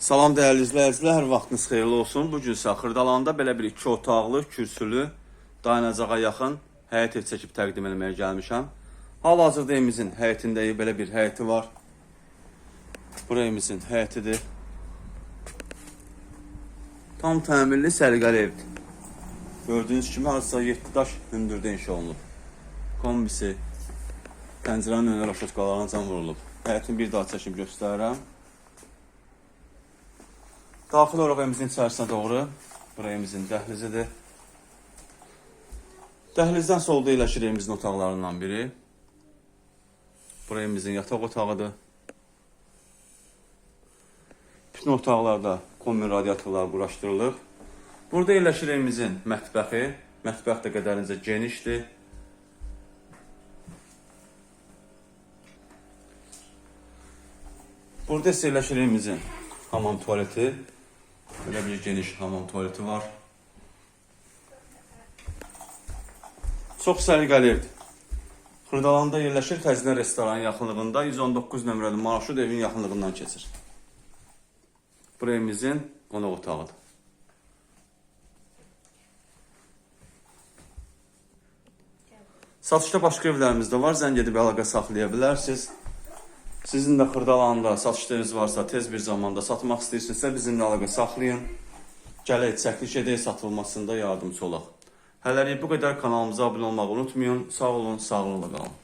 Salam dəyərli izləyicilər, hər vaxtınız xeyirli olsun. Bu gün isə Xırdalanda belə bir iki otaqlı, kürsülü, dayanacağa yaxın həyət ev çəkib təqdim etməyə gəlmişəm. Hal-hazırda evimizin həyətindəyi belə bir həyəti var. Bura evimizin həyətidir. Tam təmirli, səliqəli evdir. Gördüyünüz kimi hardasa 7 daş hündürdə inşa olunub. Kombisi, pəncərənin önünə roşotkalarına cam vurulub. Həyətin bir daha çəkib göstərirəm. Daxil olaraq evimizin içərisinə doğru bura evimizin dəhlizidir. Dəhlizdən solda yerləşir evimizin otaqlarından biri. Bura evimizin yataq otağıdır. Bütün otaqlarda kombi radiatorlar quraşdırılıb. Burada yerləşir evimizin mətbəxi. Mətbəx də qədərincə genişdir. Burada isə yerləşir evimizin hamam tualeti. Böyle bir geniş hamam tuvaleti var. Çox səliqəli evdir. Xırdalanda yerləşir Xəzinə restoranın yaxınlığında 119 nömrəli marşrut evin yaxınlığından keçir. Bu evimizin qonaq otağıdır. Satışda başqa evlərimiz də var. Zəng edib əlaqə saxlaya bilərsiniz. Sizin də Xırdalanda satışlarınız varsa, tez bir zamanda satmaq istəyirsinizsə bizimlə əlaqə saxlayın. Gələk çəkiliş edək, satılmasında yardımcı olaq. Hələlik bu qədər kanalımıza abunə olmağı unutmayın. Sağ olun, sağlıqla qalın.